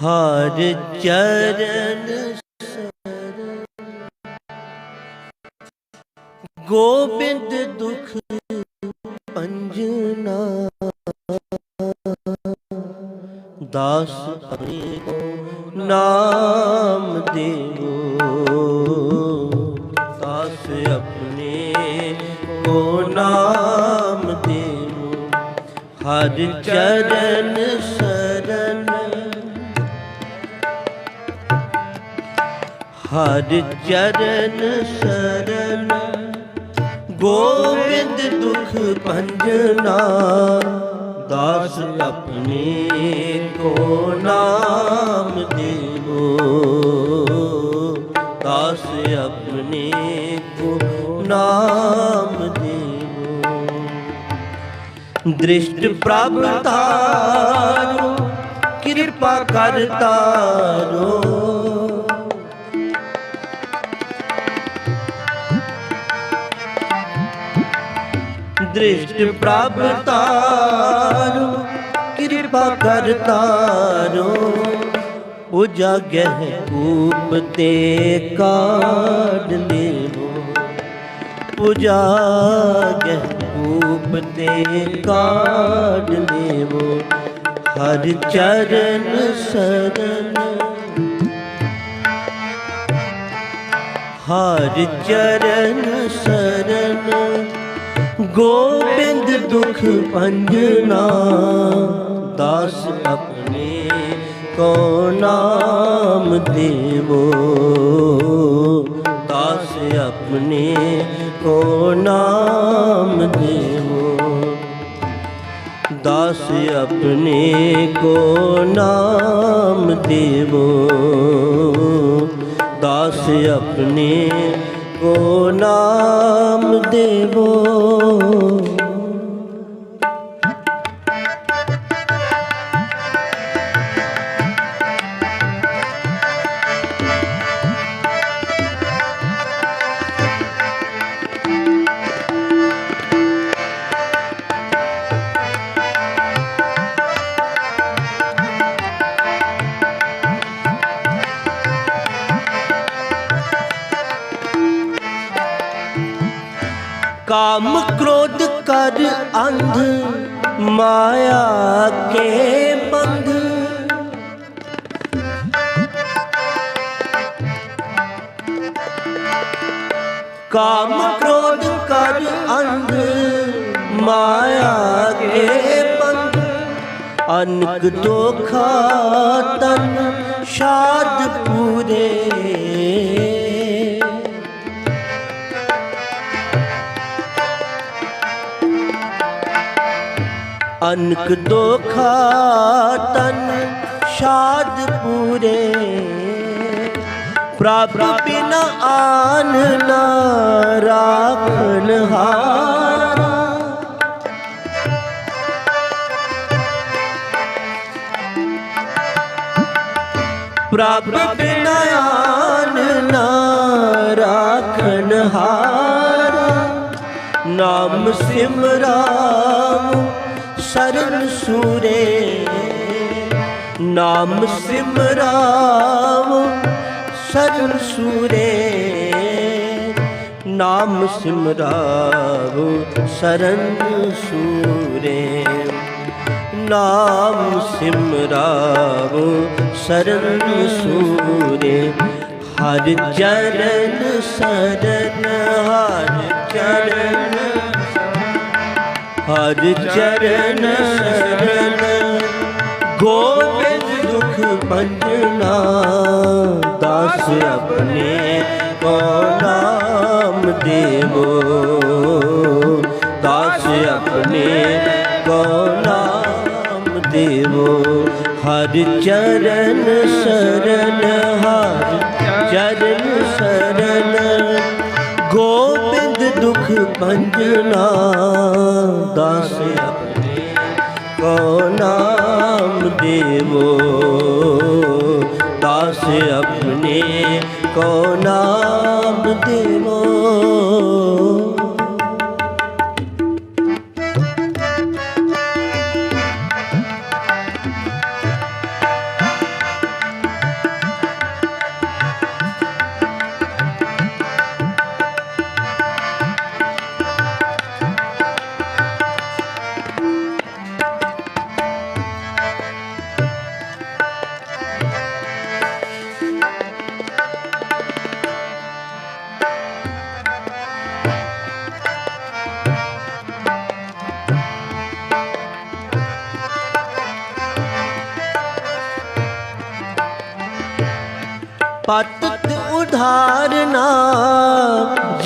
ਹਰ ਚਰਨ ਗੋਬਿੰਦ ਦੁਖ ਪੰਜਨਾ ਦਾਸ ਆਪਣੇ ਨਾਮ ਦੇਵੋ, ਦਾਸ ਆਪਣੇ ਕੋ ਨਾਮ ਦੇਵੋ, ਹਰ ਚਰਨ ਸਰਨ ਹਰ ਚਰਨ ਸਰਨ। ਗੋਬਿੰਦ ਦੁਖ ਭੰਜਨਾ ਦਾਸ ਆਪਣੇ ਕੋ ਨਾਮ ਦੇਵੋ। ਦਾਸ ਆਪਣੇ ਕੋ ਨਾਮ ਦੇਵੋ। ਦ੍ਰਿਸ਼ਟ ਪ੍ਰਭ ਤਾਰੋ, ਕਿਰਪਾ ਕਰਤਾ ਰੋ ਦ੍ਰਿਸ਼ਟ ਪ੍ਰਭ ਤਾਰੋ ਕਿਰਪਾ ਕਰ ਤਾਰੋ ਉਜਾਗਹਿ ਕੂਪ ਤੇ ਕਾਢ ਲੇਵੋ ਉਜਾਗਹਿ ਕੂਪ ਤੇ ਕਾਢ ਲੇਵੋ ਹਰ ਚਰਨ ਸਰਨ। ਹਰ ਚਰਨ ਸਰਨ। ਗੋਬਿੰਦ ਦੁਖ ਭੰਜਨਾ ਦਾਸ ਆਪਣੇ ਕੋ ਨਾਮ ਦੇਵੋ। ਦਾਸ ਆਪਣੇ ਕੋ ਨਾਮ ਦੇਵੋ। ਦਾਸ ਆਪਣੇ ਕੋ ਨਾਮ ਦੇਵੋ। ਦਾਸ ਆਪਣੇ ਕੋ ਨਾਮ ਦੇਵੋ ਅੰਧ ਮਾਇਆ ਕੇ ਬੰਧ ਕਾਮ ਕ੍ਰੋਧ ਕਰ ਅੰਧ, ਮਾਇਆ ਕੇ ਬੰਧ ਅਨਕ ਦੋਖਾ ਤਨ, ਸ਼ਾਦ ਪੂਰੇ ਅਨਕ ਦੋਖਾ ਤਨ ਸ਼ਾਦ ਪੂਰੇ। ਪ੍ਰਭ ਬਿਨ ਆਨ ਨਾ ਰਾਖਨ ਹਾਰਾ। ਪ੍ਰਭ ਬਿਨ ਆਨ ਨਾ ਰਾਖਨ ਹਾਰਾ। ਨਾਮ ਸਿਮਰਾਮ ਸਰਨ ਸੂਰੇ ਨਾਮ ਸਿਮਰਾਮ ਸਰਨ ਸੂਰੇ ਨਾਮ ਸਿਮਰਾਵ ਸਰਨ ਸੂਰੇ ਨਾਮ ਸਿਮਰਾਵ ਸਰਨ ਸੂਰੇ ਹਰ ਚਰਨ ਸਰਨ ਹਰ ਚਰਨ ਹਰ ਚਰਨ ਸਰਨ ਗੋਬਿੰਦ ਦੁਖ ਭੰਜਨਾ ਦਾਸ ਆਪਣੇ ਕੋ ਨਾਮ ਦੇਵੋ। ਦਾਸ ਆਪਣੇ ਕੋ ਨਾਮ ਦੇਵੋ। ਹਰ ਚਰਨ ਸਰਨ ਹਰ ਚਰਨ ਸਰਨ। ਗੋਬਿੰਦ ਦੁਖ ਭੰਜਨਾ ਦਾਸ ਆਪਣੇ ਕੋ ਨਾਮ ਦੇਵੋ ਦਾਸ ਆਪਣੇ ਕੋ ਨਾਮ ਦੇਵੋ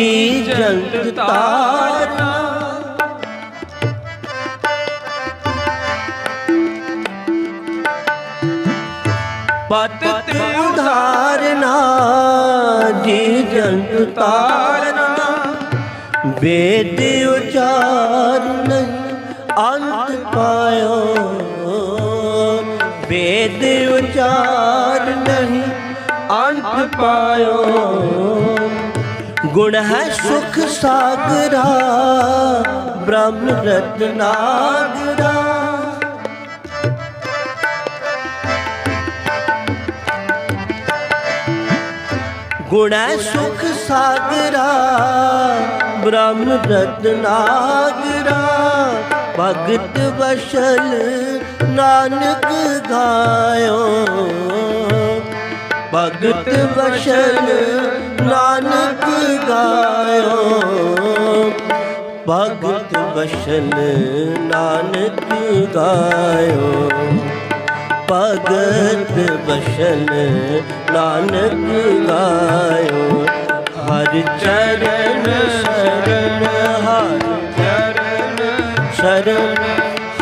ਜੀ ਜੰਗ ਤਾਰਨਾ ਪਤਤ ਉਧਾਰਨਾ ਜੀ ਜੰਗ ਤਾਰਨਾ ਵੇਦ ਉਚਾਰਨ ਅੰਤ ਪਾਇਓ। ਵੇਦ ਉਚਾਰ ਨਹੀਂ ਅੰਤ ਪਾਇਓ। ਗੁਣ ਹੈ ਸੁਖ ਸਾਗਰਾ, ਬ੍ਰਹਮ ਰਤਨਾਗਰਾ। ਗੁਣ ਹੈ ਸੁਖ ਸਾਗਰਾ, ਬ੍ਰਹਮ ਰਤਨਾਗਰਾ। ਭਗਤ ਵਸ਼ਲ ਨਾਨਕ ਗਾਇਓ। ਭਗਤ ਵਸ਼ਲ ਨਾਨਕ ਗਾਇਓ। ਭਗਤ ਵਸ਼ਲ ਨਾਨਕ ਗਾਇਓ। ਭਗਤ ਬਸ਼ਲ ਨਾਨਕ ਗਾਇਓ। ਹਰ ਚਰਨ ਸ਼ਰਨ, ਹਰ ਚਰਨ ਸ਼ਰਨ।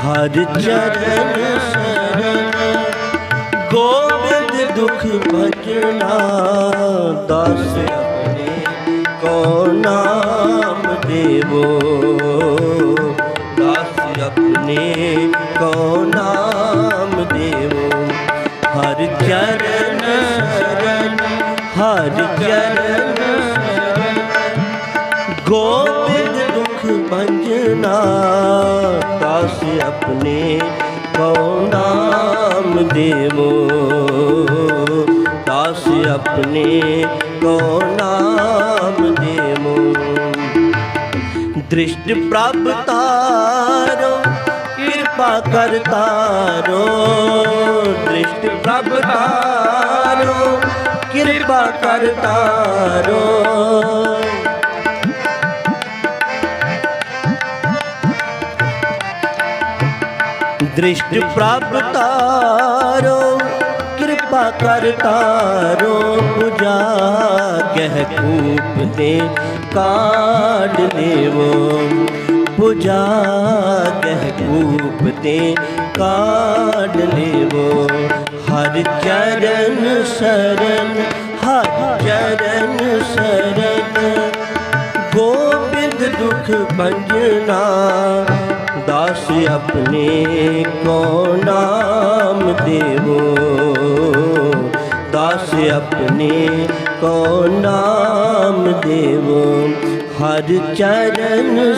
ਹਰ ਚਰਨ ਸ਼ਰਨ ਦੁਖ ਭਜਨਾ ਦਾਸ ਆਪਣੇ ਕੋ ਨਾਮ ਦੇਵੋ? ਦਾਸ ਆਪਣੇ ਕੋ ਨਾਮ ਦੇਵੋ? ਹਰ ਚਰਨ ਸ਼ਰਨ ਹਰ ਚਰਨ। ਸ਼ਰਨ ਗੋਬਿੰਦ ਦੁਖ ਭੰਜਨਾ ਦਸ ਆਪਣੇ ਕੋ ਨਾਮ ਦੇਵੋ? ਆਪਣੇ ਕੋ ਨਾਮ ਦੇਵੋ ਦ੍ਰਿਸ਼ਟ ਪ੍ਰਭ ਤਾਰੋ ਕਿਰਪਾ ਕਰ ਤਾਰੋ ਦ੍ਰਿਸ਼ਟ ਪ੍ਰਭ ਤਾਰੋ ਕਿਰਪਾ ਕਰ ਤਾਰੋ ਦ੍ਰਿਸ਼ਟ ਪ੍ਰਭ ਤਾਰੋ ਕਿਰਪਾ ਕਰ ਤਾਰੋ ਪੁਜਾ ਕਹਿ ਕੂਪ ਤੇ ਕਾਢ ਲੇਵੋ ਪੁਜਾ ਕਹਿ ਕੂਪ ਤੇ ਕਾਢ ਲੇਵੋ ਹਰ ਚਰਨ ਸ਼ਰਨ, ਹਰ ਚਰਨ ਸ਼ਰਨ, ਗੋਬਿੰਦ ਦੁਖ ਭੰਜਨਾ ਦਾਸ ਆਪਣੇ ਕੋ ਨਾਮ ਦੇਵੋ ਦਾਸ ਆਪਣੇ ਕੋ ਨਾਮ ਦੇਵੋ ਹਰ ਚਰਨ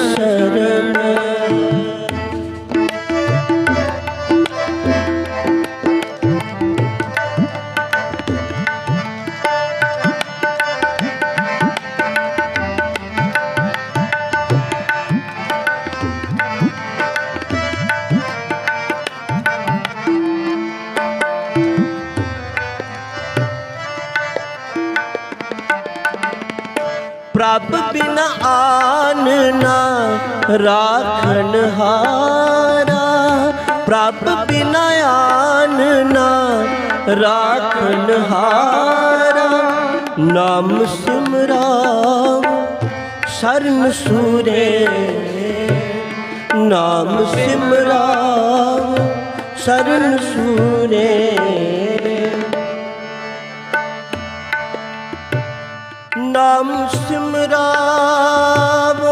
ਸ਼ਰਨ ਪ੍ਰਭ ਬਿਨ ਆਨ ਨਾ ਰਾਖਣ ਹਾਰਾ। ਪ੍ਰਭ ਬਿਨ ਆਨ ਨਾ ਰਾਖਣ ਹਾਰਾ। ਨਾਮ ਸਿਮਰਾਵ ਸਰਨ ਸੂਰੇ। ਨਾਮ ਸਿਮਰਾਵ ਸਰਨ ਸੂਰੇ। ਨਾਮ ਸਿਮਰਾਵ।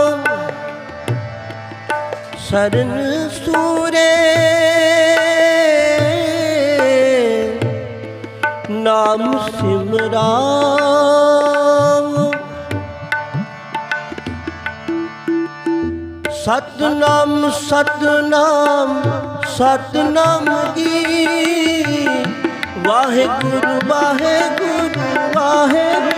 ਸਰਨ ਸੂਰੇ। ਨਾਮ ਸਿਮਰਾਵ। ਸਤਨਾਮ ਸਤਨਾਮ ਸਤਨਾਮ ਜੀ। ਵਾਹਿਗੁਰੂ ਵਾਹਿਗੁਰੂ ਵਾਹਿਗੁਰੂ।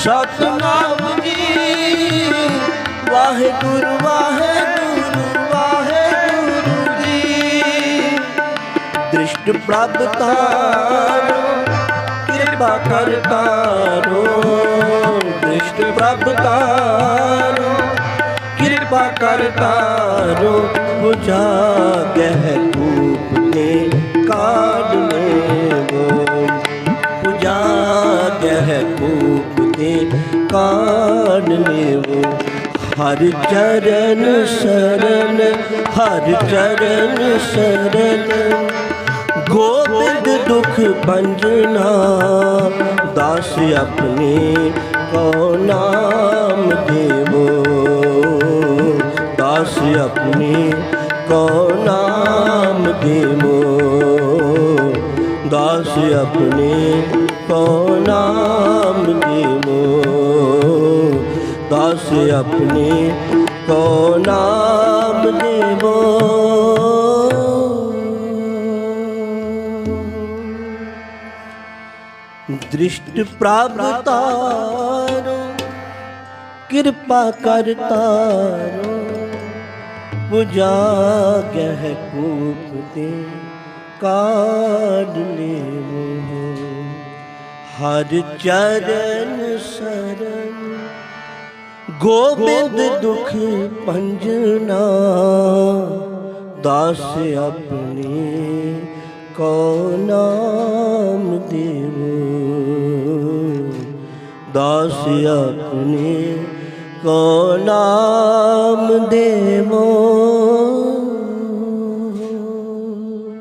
ਸਤਨਾਮ ਜੀ, ਵਾਹਿਗੁਰੂ ਵਾਹਿਗੁਰੂ ਵਾਹਿਗੁਰੂ ਜੀ। ਦ੍ਰਿਸ਼ਟ ਪ੍ਰਭ ਤਾਰੋ ਕਿਰਪਾ ਕਰ ਤਾਰੋ ਦ੍ਰਿਸ਼ਟ ਪ੍ਰਭ ਤਾਰੋ ਕਿਰਪਾ ਕਰ ਤਾਰੋ 부ਜਾ ਗਹਿ ਕੂਪ ਨੇ ਕਾਢ ਲੇਵੋ। 부 ਕਾਨ ਨੇ ਕਾਢ ਲੇਵੋ ਹਰ ਚਰਨ ਸ਼ਰਨ ਹਰ ਚਰਨ ਸ਼ਰਨ ਗੋਬਿੰਦ ਦੁਖ ਪੰਜਨਾ ਦਾਸ ਆਪਣੇ ਕੋ ਨਾਮ ਦੇਵੋ ਦਾਸ ਆਪਣੇ ਕੋ ਨਾਮ ਦੇਵੋ दास अपने को नाम दीमो दास अपने को नाम देवो दृष्ट प्राप्तारो कृपा करतारो पूजा गह कूपते ਕਾਢ ਲੇਵੋ ਹਰ ਚਰਨ ਸਰਨ। ਗੋਬਿੰਦ ਦੁਖ ਪੰਜਨਾ ਦਾਸ ਆਪਣੇ ਕੋ ਨਾਮ ਦੇਵੋ। ਦਾਸ ਆਪਣੇ ਕੋ ਨਾਮ ਦੇਵੋ।